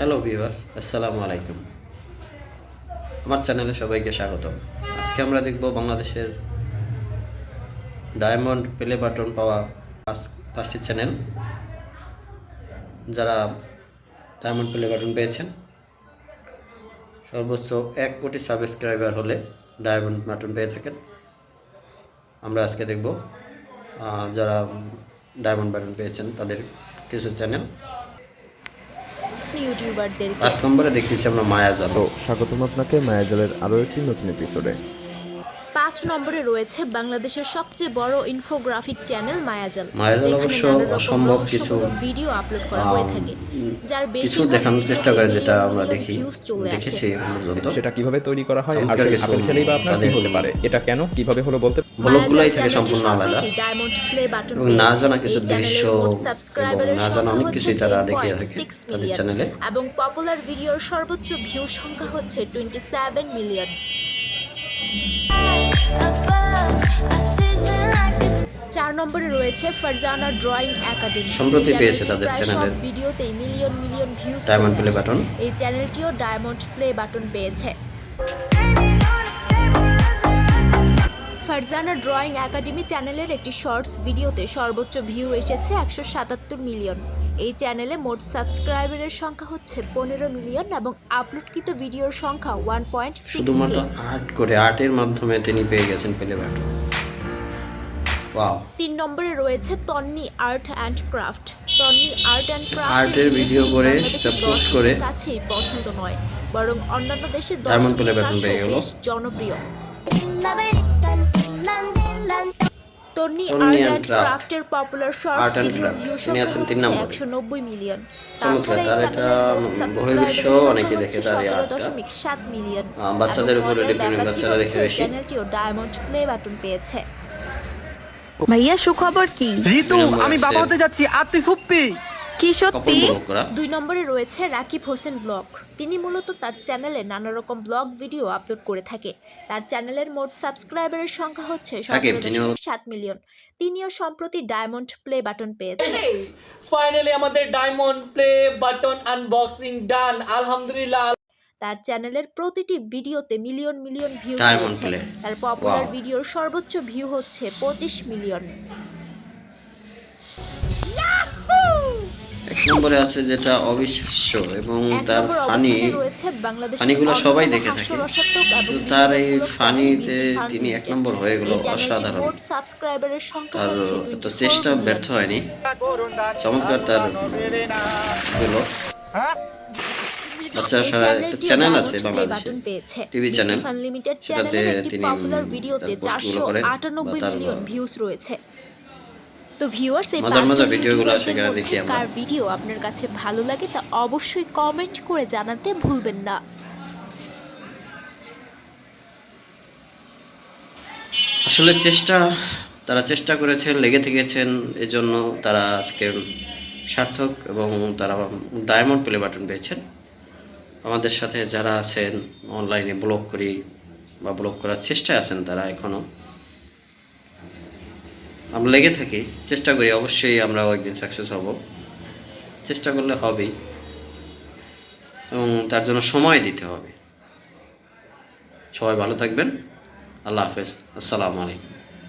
Hello viewers আসসালামু আলাইকুম আমার চ্যানেলে সবাইকে স্বাগতম। আজকে আমরা দেখব বাংলাদেশের ডায়মন্ড প্লে বাটন পাওয়া পাঁচটি চ্যানেল যারা ডায়মন্ড প্লে বাটন পেয়েছেন, সর্বোচ্চ এক কোটি সাবস্ক্রাইবার হলে ডায়মন্ড বাটন পেয়ে থাকেন। আমরা আজকে দেখব যারা ডায়মন্ড বাটন পেয়েছেন তাদের কিছু চ্যানেল ইউটিউবারদেরকে। পাঁচ নম্বরে দেখতেছি আমরা মায়াজাল তো স্বাগতম আপনাকে মায়াজালের আরও একটি নতুন এপিসোডে নম্বরে রয়েছে বাংলাদেশের সবচেয়ে বড় ইনফোগ্রাফিক চ্যানেল মায়াজাল। মায়াজাল অবশ্য অসম্ভব কিছু, ভিডিও আপলোড করা হয়ে থাকে যার বেশি কিছু দেখানোর চেষ্টা করে যেটা আমরা দেখি দেখেছি সেটা কীভাবে তৈরি করা হয় আর আপেল খেলেই বা আপনার কি হতে পারে এটা কেন কীভাবে হলো বলতে ব্লগগুলাই থেকে সম্পূর্ণ আলাদা। এবং না জানা কিছু দৃশ্য এবং না জানা অনেক কিছুই তারা দেখিয়ে থাকে তাদের চ্যানেলে এবং পপুলার ভিডিওর সর্বোচ্চ ভিউ সংখ্যা হচ্ছে টোয়েন্টি সেভেন মিলিয়ন চার নম্বরে রয়েছে ফারজানা ড্রয়িং একাডেমি। সম্প্রতি পেয়েছে তাদের চ্যানেলের ভিডিওতেই million million views diamond play button এই চ্যানেলটিও ডায়মন্ড প্লে বাটন পেয়েছে। ফারজানা ড্রয়িং একাডেমি চ্যানেলের একটি শর্টস ভিডিওতে সর্বোচ্চ ভিউ এসেছে একশো সাতাত্তর মিলিয়ন। এই চ্যানেলে মোট সাবস্ক্রাইবারের সংখ্যা হচ্ছে পনেরো মিলিয়ন এবং আপলোডকৃত ভিডিওর সংখ্যা ওয়ান পয়েন্ট শুধুমাত্র আর্ট করে আর্টের মাধ্যমে তিনি পেয়ে গেছেন প্লে বাটন তিন নম্বরে রয়েছে Tonni art and craft Tonni art and craft আর্টের ভিডিও করে সেটা পোস্ট করে কাছেই পছন্দ নয় বরং অন্যান্য দেশের দর্শকদের। বেশ জনপ্রিয় Tonni Tonni art and ক্রাফটের popular shorts Art and video view সংখ্যা হচ্ছে নম্বরে। একশো নব্বই মিলিয়ন চমৎকার, তাছাড়া তার এটা মোট অনেকে দেখে তার এই 17 আর্টটা। দশমিক সাত মিলিয়ন বাচ্চাদের উপরে বাচ্চারা দেখে বেশি। চ্যানেলটিও ডায়মন্ড প্লে বাটন পেয়েছে ভাইয়া সুখবর কি? ঋতু আমি বাবা হতে যাচ্ছি। আর তুই ফুপ্পি? কি সত্যি? দুই নম্বরে রয়েছে রাকিব হোসেন ব্লগ তিনি মূলত তার চ্যানেলে নানা রকম ব্লগ ভিডিও আপলোড করে থাকে। তার চ্যানেলের মোট সাবস্ক্রাইবারের সংখ্যা হচ্ছে সাত মিলিয়ন তিনিও সম্প্রতি ডায়মন্ড প্লে বাটন পেয়েছে ফাইনালি আমাদের diamond play button unboxing done আলহামদুলিল্লাহ তার চ্যানেলের প্রতিটি ভিডিওতে মিলিয়ন মিলিয়ন ভিউ Diamond তার পপুলার ভিডিওর সর্বোচ্চ ভিউ হচ্ছে পঁচিশ মিলিয়ন এক নম্বরে আছে যেটা অবিশ্বাস্য এবং তার ফানি ফানিগুলো সবাই দেখে থাকে। তার এই ফানিতে তিনি এক নম্বর হয়ে গেল অসাধারণ। সাবস্ক্রাইবারের সংখ্যা তার এত চেষ্টা ব্যর্থ হয়নি। চমৎকার তার হলো। সারা একটা চ্যানেল আছে বাংলাদেশে পেয়েছে। টিভি চ্যানেল ফান লিমিটেড চ্যানেলের একটি তিনি পপুলার ভিডিওতে তার পোস্টগুলো চারশো করেন বা আটানব্বই তার মিলিয়ন ভিউজ রয়েছে তো ভিউয়ার্স এই মজার মজার ভিডিওগুলো সেখানে দেখি আমরা। কার ভিডিও আপনার কাছে ভালো লাগে তা অবশ্যই কমেন্ট করে জানাতে ভুলবেন না আসলে চেষ্টা তারা চেষ্টা করেছেন লেগে থেকেছেন এজন্য তারা আজকে সার্থক এবং তারা ডায়মন্ড প্লে বাটন পেয়েছেন আমাদের সাথে যারা আছেন অনলাইনে ব্লগ করি বা ব্লগ করার চেষ্টায় আছেন তারা এখনও আমরা লেগে থাকি, চেষ্টা করি অবশ্যই আমরাও একদিন সাকসেস হব। চেষ্টা করলে হবেই। এবং তার জন্য সময় দিতে হবে। সবাই ভালো থাকবেন। আল্লাহ হাফেজ। আসসালামু আলাইকুম।